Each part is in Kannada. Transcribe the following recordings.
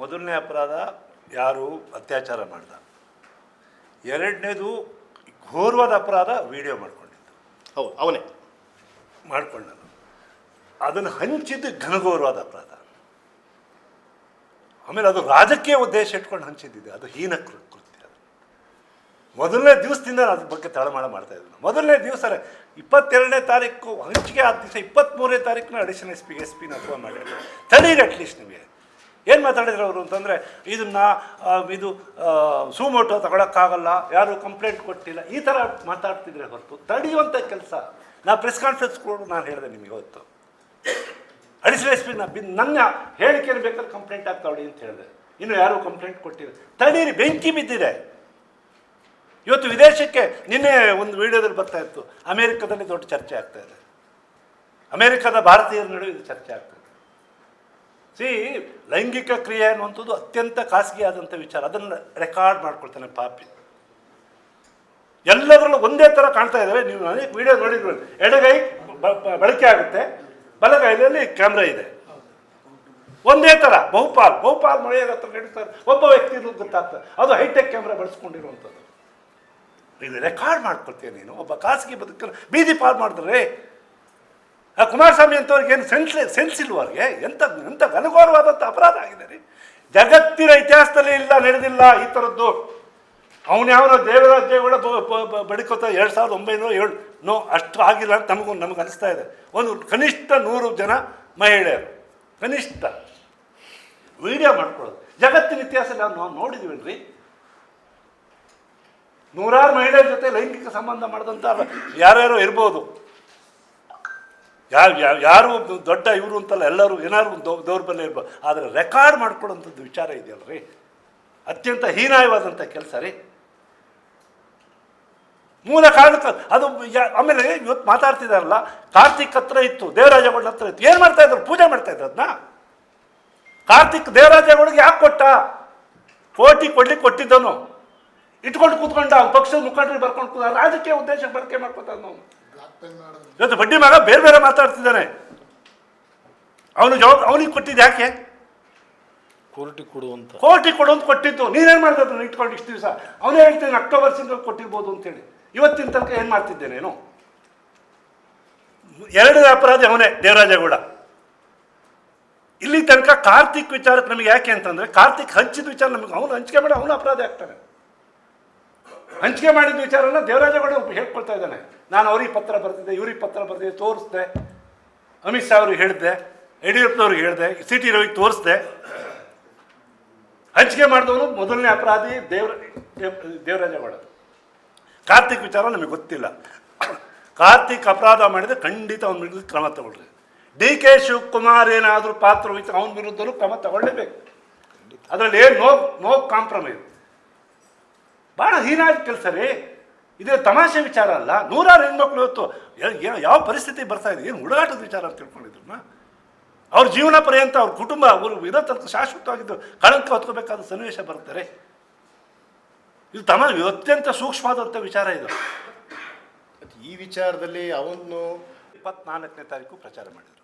ಮೊದಲನೇ ಅಪರಾಧ ಯಾರು ಅತ್ಯಾಚಾರ ಮಾಡ್ದ? ಎರಡನೇದು ಘೋರವಾದ ಅಪರಾಧ ವಿಡಿಯೋ ಮಾಡ್ಕೊಂಡಿದ್ದು. ಹೌದು ಅವನೇ. ಮಾಡ್ಕೊಂಡನು. ಅದನ್ನು ಹಂಚಿದ್ದು ಘನಘೋರವಾದ ಅಪರಾಧ. ಆಮೇಲೆ ಅದು ರಾಜಕೀಯ ಉದ್ದೇಶ ಇಟ್ಕೊಂಡು ಹಂಚಿದ್ದಿದೆ. ಅದು ಹೀನ ಕೃತ್ಯ. ಅದು. ಮೊದಲನೇ ದಿವಸದಿಂದ ಅದ್ರ ಬಗ್ಗೆ ತಳಮಾಳ ಮಾಡ್ತಾ ಇದ್ದೆ. ಮೊದಲನೇ ದಿವಸ ಇಪ್ಪತ್ತೆರಡನೇ ತಾರೀಕು ಹಂಚಿಕೆ ಆದ ದಿವಸ ಇಪ್ಪತ್ತ್ಮೂರನೇ ತಾರೀಕಿನ ಅಡಿಷನಲ್ ಎಸ್ ಪಿ ಎಸ್ ಪಿನ ಫೋನ್ ಮಾಡಿ ತಡೀರಿ ಅಟ್ಲೀಸ್ಟ್ ನಿಮಗೆ. ಏನು ಮಾತಾಡಿದ್ರು ಅವರು ಅಂತಂದರೆ, ಇದನ್ನು ಇದು ಸೂಮೋಟೋ ತಗೊಳಕ್ಕಾಗಲ್ಲ, ಯಾರು ಕಂಪ್ಲೇಂಟ್ ಕೊಟ್ಟಿಲ್ಲ, ಈ ಥರ ಮಾತಾಡ್ತಿದ್ರೆ ಹೊರತು ತಡೆಯುವಂಥ ಕೆಲಸ. ನಾ ಪ್ರೆಸ್ ಕಾನ್ಫರೆನ್ಸ್ ಕೂಡ ನಾನು ಹೇಳಿದೆ ನಿಮಗೆ ಇವತ್ತು ಅಡಿಷನಲ್ ಎಸ್ ಪಿ ನನ್ನ ಹೇಳಿಕೆ ಬೇಕಾದ್ರೆ ಕಂಪ್ಲೇಂಟ್ ಆಗ್ತಾವಳಿ ಅಂತ ಹೇಳಿದೆ. ಇನ್ನು ಯಾರೂ ಕಂಪ್ಲೇಂಟ್ ಕೊಟ್ಟಿಲ್ಲ. ತಡೀರಿ, ಬೆಂಕಿ ಬಿದ್ದಿದೆ. ಇವತ್ತು ವಿದೇಶಕ್ಕೆ ನಿನ್ನೆ ಒಂದು ವಿಡಿಯೋದಲ್ಲಿ ಬರ್ತಾ ಇತ್ತು. ಅಮೇರಿಕದಲ್ಲಿ ದೊಡ್ಡ ಚರ್ಚೆ ಆಗ್ತಾ ಇದೆ. ಅಮೇರಿಕದ ಭಾರತೀಯರ ನಡುವೆ ಇದು ಚರ್ಚೆ ಆಗ್ತದೆ ಸಿ ಲೈಂಗಿಕ ಕ್ರಿಯೆ ಅನ್ನುವಂಥದ್ದು ಅತ್ಯಂತ ಖಾಸಗಿಯಾದಂಥ ವಿಚಾರ. ಅದನ್ನು ರೆಕಾರ್ಡ್ ಮಾಡ್ಕೊಳ್ತಾನೆ ಪಾಪಿ. ಎಲ್ಲದರಲ್ಲೂ ಒಂದೇ ಥರ ಕಾಣ್ತಾ ಇದ್ದಾರೆ ನೀವು ಅನೇಕ ವಿಡಿಯೋ ನೋಡಿದ್ರು ಎಡಗೈ ಬಳಕೆ ಆಗುತ್ತೆ, ಬಲಗೈಯಲ್ಲಿ ಕ್ಯಾಮ್ರಾ ಇದೆ. ಒಂದೇ ಥರ ಬಹುಪಾಲ್ ಬಹುಪಾಲ್ ಮಳೆಯಾಗ ಹತ್ರ ನಡೀತಾರೆ ಒಬ್ಬ ವ್ಯಕ್ತಿ ಗೊತ್ತಾಗ್ತದೆ. ಅದು ಹೈಟೆಕ್ ಕ್ಯಾಮ್ರಾ ಬಳಸ್ಕೊಂಡಿರುವಂಥದ್ದು. ಇದು ರೆಕಾರ್ಡ್ ಮಾಡ್ಕೊಳ್ತೀಯ ನೀನು? ಒಬ್ಬ ಖಾಸಗಿ ಬದುಕನ್ನು ಬೀದಿ ಪಾಲ್ ಮಾಡಿದ್ರೆ ಆ ಕುಮಾರಸ್ವಾಮಿ ಅಂತವ್ರಿಗೆ ಏನು ಸೆನ್ಸ್ ಸೆನ್ಸ್ ಇಲ್ವ ಅವ್ರಿಗೆ. ಎಂಥ ಎಂಥ ಘನಘೋರವಾದಂಥ ಅಪರಾಧ ಆಗಿದೆ ರೀ. ಜಗತ್ತಿನ ಇತಿಹಾಸದಲ್ಲಿ ಇಲ್ಲ, ನಡೆದಿಲ್ಲ ಈ ಥರದ್ದು ಅವನು ಯಾವನೋ ದೇವರಾಜ ದೇವಗಳ ಬಡಿಕೋತ ಎರಡು ಸಾವಿರದ ಒಂಬೈನೂರ ಏಳು, ನೋ, ಅಷ್ಟು ಆಗಿಲ್ಲ ಅಂತ ನಮಗೂ, ನಮಗೆ ಅನಿಸ್ತಾ ಇದೆ. ಒಂದು ಕನಿಷ್ಠ ನೂರು ಜನ ಮಹಿಳೆಯರು. ಕನಿಷ್ಠ. ವೀಡಿಯೋ ಮಾಡ್ಕೊಳ್ಳೋದು. ಜಗತ್ತಿನ ಇತಿಹಾಸ ನಾವು ನೋಡಿದ್ದೀವಿ ನೂರಾರು ಮಹಿಳೆಯರ ಜೊತೆ ಲೈಂಗಿಕ ಸಂಬಂಧ ಮಾಡಿದಂಥ ಯಾರ್ಯಾರೋ ಇರ್ಬೋದು. ಯಾರು ಯಾರು ದೊಡ್ಡ ಇವರು ಅಂತಲ್ಲ ಎಲ್ಲರೂ ಏನಾದ್ರು ಒಂದು ದೌರ್ಬಲ್ಯ ಇರ್ಬೋದು ಆದರೆ ರೆಕಾರ್ಡ್ ಮಾಡ್ಕೊಳ್ಳೋಂಥದ್ದು ವಿಚಾರ ಇದೆಯಲ್ಲ ರೀ. ಅತ್ಯಂತ ಹೀನಾಯವಾದಂಥ ಕೆಲಸ ರೀ. ಮೂಲ ಕಾರಣಕ್ಕೆ ಅದು ಆಮೇಲೆ ಇವತ್ತು ಮಾತಾಡ್ತಿದಾರಲ್ಲ, ಕಾರ್ತಿಕ್ ಹತ್ರ ಇತ್ತು ದೇವರಾಜಗೌಡ ಹತ್ರ ಇತ್ತು. ಏನು ಮಾಡ್ತಾ ಇದ್ರು? ಪೂಜೆ ಮಾಡ್ತಾ ಇದ್ರು ಅದನ್ನ ಕಾರ್ತಿಕ್ ದೇವರಾಜಗೌಡಿಗೆ ಯಾಕೆ ಕೊಟ್ಟ? ಕೋಟಿ ಕೊಡ್ಲಿಕ್ಕೆ ಕೊಟ್ಟಿದ್ದನು. ಇಟ್ಕೊಂಡು ಕೂತ್ಕೊಂಡ, ಪಕ್ಷದ ಮುಖಂಡರಿಗೆ ಬರ್ಕೊಂಡು ಕೂತ ರಾಜಕೀಯ ಉದ್ದೇಶ ಬಳಕೆ ಮಾಡ್ಕೊತಾನ ಇವತ್ತು ಬಡ್ಡಿ ಮಗ ಬೇರೆ ಬೇರೆ ಮಾತಾಡ್ತಿದ್ದಾನೆ. ಅವನು ಜವಾಬ್ ಅವನಿಗೆ ಕೊಟ್ಟಿದ್ದು ಯಾಕೆ? ಕೋರ್ಟಿ ಕೊಡುವಂತ ಕೋಟಿ ಕೊಡುವಂತ ಕೊಟ್ಟಿದ್ದು. ನೀನೇನು ಮಾಡಿದೆ ಅದನ್ನ ಇಟ್ಕೊಂಡು ಇಷ್ಟು ದಿವಸ? ಅವನೇ ಹೇಳ್ತೀನಿ ಅಕ್ಟೋಬರ್ ತಿಂಗಳು ಕೊಟ್ಟಿರ್ಬೋದು ಅಂತೇಳಿ ಇವತ್ತಿನ ತನಕ ಏನು ಮಾಡ್ತಿದ್ದೇನೇನು ಎರಡು ಎರಡನೇ ಅಪರಾಧಿ ಅವನೇ ದೇವರಾಜೇಗೌಡ ಇಲ್ಲಿ ತನಕ ಕಾರ್ತಿಕ್ ವಿಚಾರಕ್ಕೆ ನಮಗೆ ಯಾಕೆ ಅಂತಂದ್ರೆ ಕಾರ್ತಿಕ್ ಹಂಚಿದ ವಿಚಾರ ನಮಗೆ ಅವನು ಹಂಚಿಕೆ ಮಾಡಿ ಅವನು ಅಪರಾಧಿ ಆಗ್ತಾನೆ. ಹಂಚಿಕೆ ಮಾಡಿದ ವಿಚಾರನ ದೇವರಾಜಗೌಡ ಹೇಳ್ಕೊಳ್ತಾ ಇದ್ದಾನೆ. ನಾನು ಅವ್ರಿಗೆ ಪತ್ರ ಬರ್ತಿದ್ದೆ ಇವ್ರಿಗೆ ಪತ್ರ ಬರ್ತಿದ್ದೆ ತೋರಿಸ್ದೆ. ಅಮಿತ್ ಶಾ ಅವ್ರಿಗೆ ಹೇಳಿದೆ, ಯಡಿಯೂರಪ್ಪನವ್ರಿಗೆ ಹೇಳಿದೆ, ಸಿ ಟಿ ರವಿಗೆ ತೋರಿಸ್ದೆ. ಹಂಚಿಕೆ ಮಾಡಿದವನು ಮೊದಲನೇ ಅಪರಾಧಿ ದೇವ್ರ ದೇವ್- ದೇವರಾಜಗೌಡ ಕಾರ್ತಿಕ್ ವಿಚಾರ ನಮಗೆ ಗೊತ್ತಿಲ್ಲ. ಕಾರ್ತಿಕ್ ಅಪರಾಧ ಮಾಡಿದರೆ ಖಂಡಿತ ಅವನ ವಿರುದ್ಧ ಕ್ರಮ ತಗೊಳ್ರಿ. ಡಿ ಕೆ ಶಿವಕುಮಾರ್ ಏನಾದರೂ ಪಾತ್ರ ವಹಿಸಿ ಅವನ ವಿರುದ್ಧನೂ ಕ್ರಮ ತಗೊಳ್ಳೇಬೇಕು. ಅದರಲ್ಲಿ ಏನು ನೋ ನೋ ಕಾಂಪ್ರಮೈಸ್. ಭಾಳ ಹೀನಾದ ಕೆಲಸ ರೀ. ಇದು ತಮಾಷೆ ವಿಚಾರ ಅಲ್ಲ. ನೂರಾರು ಹೆಣ್ಮಕ್ಳು ಇವತ್ತು ಯ- ಯಾವ ಪರಿಸ್ಥಿತಿ ಬರ್ತಾ ಇದೆ? ಏನು ಹುಡುಗಾಟದ ವಿಚಾರ ಅಂತ ತಿಳ್ಕೊಂಡಿದ್ರು ಅವ್ರ ಜೀವನ ಪರ್ಯಂತ ಅವ್ರ ಕುಟುಂಬ ಅವರು ಇರೋ ತನಕ ಶಾಶ್ವತವಾಗಿದ್ದು ಕಳಂಕ ಹೊತ್ಕೋಬೇಕಾದ ಸನ್ನಿವೇಶ ಬರ್ತಾರೆ ಇದು ತಮ ಅತ್ಯಂತ ಸೂಕ್ಷ್ಮವಾದಂಥ ವಿಚಾರ ಇದು. ಈ ವಿಚಾರದಲ್ಲಿ ಅವನು ಇಪ್ಪತ್ನಾಲ್ಕನೇ ತಾರೀಕು ಪ್ರಚಾರ ಮಾಡಿದರು.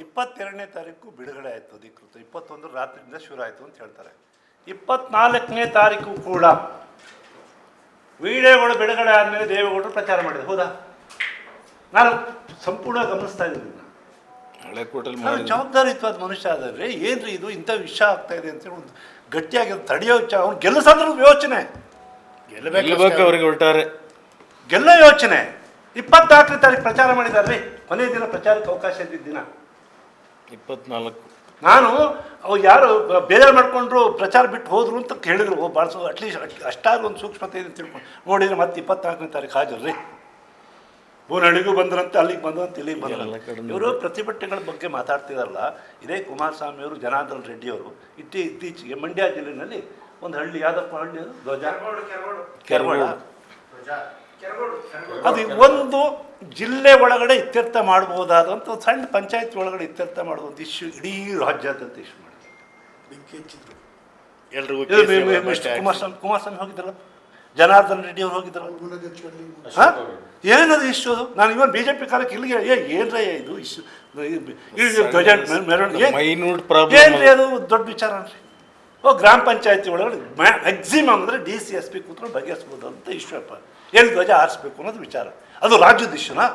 ಇಪ್ಪತ್ತೆರಡನೇ ತಾರೀಕು ಬಿಡುಗಡೆ ಆಯಿತು ಅಧಿಕೃತ. ಇಪ್ಪತ್ತೊಂದು ರಾತ್ರಿಯಿಂದ ಶುರು ಆಯಿತು ಅಂತ ಹೇಳ್ತಾರೆ. ಇಪ್ಪತ್ನಾಲ್ಕನೇ ತಾರೀಕು ಕೂಡ ವಿಡಿಯೋಗಳು ಬಿಡುಗಡೆ ಆದಮೇಲೆ ದೇವೇಗೌಡರು ಪ್ರಚಾರ ಮಾಡಿದ್ರು. ಹೌದಾ? ನಾನು ಸಂಪೂರ್ಣ ಗಮನಿಸ್ತಾ ಇದ್ದೀನಿ. ನಾನು ಇತ್ತು ಜವಾಬ್ದಾರಿತ್ವಾದ ಮನುಷ್ಯ ಆದರೆ ಏನ್ರಿ ಇದು? ಇಂಥ ವಿಷಯ ಆಗ್ತಾ ಇದೆ ಅಂತೇಳಿ ಒಂದು ಗಟ್ಟಿಯಾಗಿ ತಡೆಯೋ ವಿಚಾರ. ಅವ್ನು ಗೆಲ್ಲಿಸಂದ್ರೆ ಯೋಚನೆ. ಗೆಲ್ಲಬೇಕು ಅವರಿಗೆ ಹೊರಟಾರೆ ಗೆಲ್ಲೋ ಯೋಚನೆ. ಇಪ್ಪತ್ನಾಲ್ಕನೇ ತಾರೀಕು ಪ್ರಚಾರ ಮಾಡಿದಾರ್ರಿ. ಕೊನೆಯ ದಿನ ಪ್ರಚಾರಕ್ಕೆ ಅವಕಾಶ ಇದ್ದಿದ್ದ ದಿನ. ಇಪ್ಪತ್ನಾಲ್ಕು. ನಾನು ಅವು ಯಾರು ಬೇಜಾರು ಮಾಡಿಕೊಂಡ್ರು ಪ್ರಚಾರ ಬಿಟ್ಟು ಹೋದ್ರು ಅಂತ ಕೇಳಿದ್ರು. ಓ ಭಾಳ ಅಟ್ಲೀಸ್ಟ್ ಅಷ್ಟಾದ್ರೂ ಒಂದು ಸೂಕ್ಷ್ಮತೆ ಇದೆ ಅಂತ ತಿಳ್ಕೊಂಡು ನೋಡಿದ್ರೆ ಮತ್ತೆ ಇಪ್ಪತ್ನಾಲ್ಕನೇ ತಾರೀಕು ಹಾಜರು ರೀ. ಬೂನಹಳ್ಳಿಗೂ ಬಂದ್ರಂತೆ ಅಲ್ಲಿಗೆ ಬಂದ್ರಂತೆ ಇಲ್ಲಿಗೆ ಬಂದ್ರಂತೆ. ಇವರು ಪ್ರತಿಭಟನೆಗಳ ಬಗ್ಗೆ ಮಾತಾಡ್ತಿದಾರಲ್ಲ. ಇದೇ ಕುಮಾರಸ್ವಾಮಿ ಅವರು ಜನಾರ್ದನ್ ರೆಡ್ಡಿ ಅವರು ಇತ್ತೀ ಇತ್ತೀಚೆಗೆ ಮಂಡ್ಯ ಜಿಲ್ಲೆಯಲ್ಲಿ ಒಂದು ಹಳ್ಳಿ ಯಾವ್ದಪ್ಪ ಹಳ್ಳಿ ಅದು? ಧ್ವಜ. ಕೆರಗೋಡ ಅದು ಒಂದು ಜಿಲ್ಲೆ ಒಳಗಡೆ ಇತ್ಯರ್ಥ ಮಾಡಬಹುದಾದಂಥ ಒಂದು ಸಣ್ಣ ಪಂಚಾಯತ್ ಒಳಗಡೆ ಇತ್ಯರ್ಥ ಮಾಡುವ ಒಂದು ಇಶ್ಯೂ ಇಡೀ ರಾಜ್ಯಾದ್ಯಂತ ಇಶ್ಯೂ ಮಾಡಿದ್ರು ಎಲ್ರಿಗೂ. ಕುಮಾರಸ್ವಾಮಿ ಕುಮಾರಸ್ವಾಮಿ ಹೋಗಿದ್ರಲ್ಲ ಜನಾರ್ದನ್ ರೆಡ್ಡಿ ಅವ್ರು ಹೋಗಿದ್ರು ಹಾ? ಏನದು ಇಶ್ಯೂ ಅದು ನಾನು ಇವನ್ ಬಿ ಜೆ ಪಿ ಕಾಲಕ್ಕೆ ಇಲ್ಲಿಗೆ ಏ ಏನ್ರಯ್ಯ ಇದು ಇಶ್ಯೂ ಇದು ಧ್ವಜ ಮೆರವಣಿಗೆ ಏನ್ರಿ ಅದು ದೊಡ್ಡ ವಿಚಾರ ಅನ್ರಿ ಗ್ರಾಮ ಪಂಚಾಯತಿ ಒಳಗಡೆ ಮ್ಯಾಕ್ಸಿಮಮ್ ಅಂದರೆ ಡಿ ಸಿ ಎಸ್ ಪಿ ಕೂತ್ಕೊಂಡು ಬಗೆಹರಿಸ್ಬೋದು ಅಂತ ಈಶ್ವರಪ್ಪ ಎಲ್ಲಿ ಧ್ವಜ ಹಾರಿಸ್ಬೇಕು ಅನ್ನೋದು ವಿಚಾರ. ಅದು ರಾಜ್ಯದ ಇಶ್ಯೂನಾ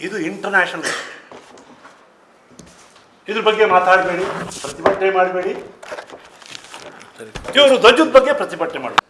ಇದು ಇಂಟರ್ನ್ಯಾಷನಲ್ ಇದ್ರ ಬಗ್ಗೆ ಮಾತಾಡಬೇಡಿ, ಪ್ರತಿಭಟನೆ ಮಾಡಬೇಡಿ. ಇವರು ಧ್ವಜದ ಬಗ್ಗೆ ಪ್ರತಿಭಟನೆ ಮಾಡಬೇಕು.